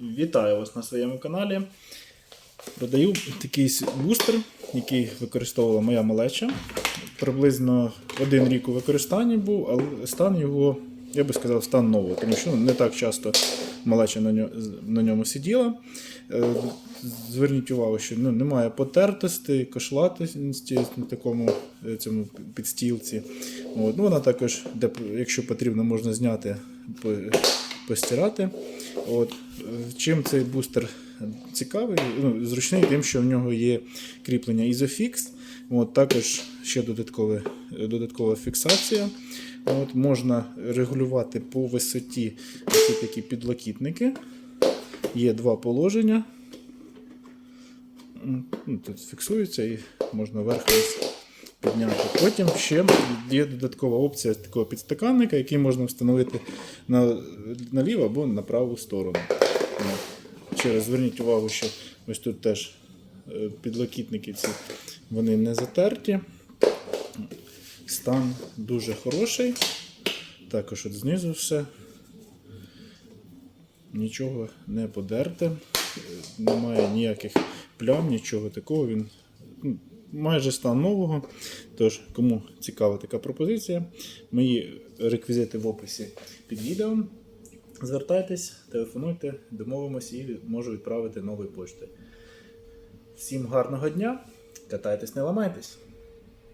Вітаю вас на своєму каналі. Продаю такий бустер, який використовувала моя малеча. Приблизно один рік у використанні був, але стан його, я би сказав, стан нового, тому що не так часто малеча на ньому, сиділа. Е, Зверніть увагу, що ну, немає потертості, кошлатості на такому е, цьому підстілці. От. Ну, вона також, де, якщо потрібно, можна зняти, постирати. От. Чим цей бустер цікавий, ну, зручний тим, що в нього є кріплення Isofix. От, також ще додаткове, додаткова фіксація. От, можна регулювати по висоті ці такі підлокітники. Є два положення. Ну, Тут фіксується і можна вверх вниз підняти. Потім ще є додаткова опція такого підстаканника, який можна встановити на, наліву або на праву сторону. Ще раз зверніть увагу, що ось тут теж е, підлокітники ці вони не затерті. Стан дуже хороший. Також от знизу все. Нічого не подерте, е, немає ніяких плям, нічого такого. Він ну, майже стан нового. Тож, кому цікава така пропозиція, мої реквізити в описі під відео. Звертайтесь, телефонуйте, домовимося і можу відправити нової пошти. Всім гарного дня! Катайтесь, не ламайтесь!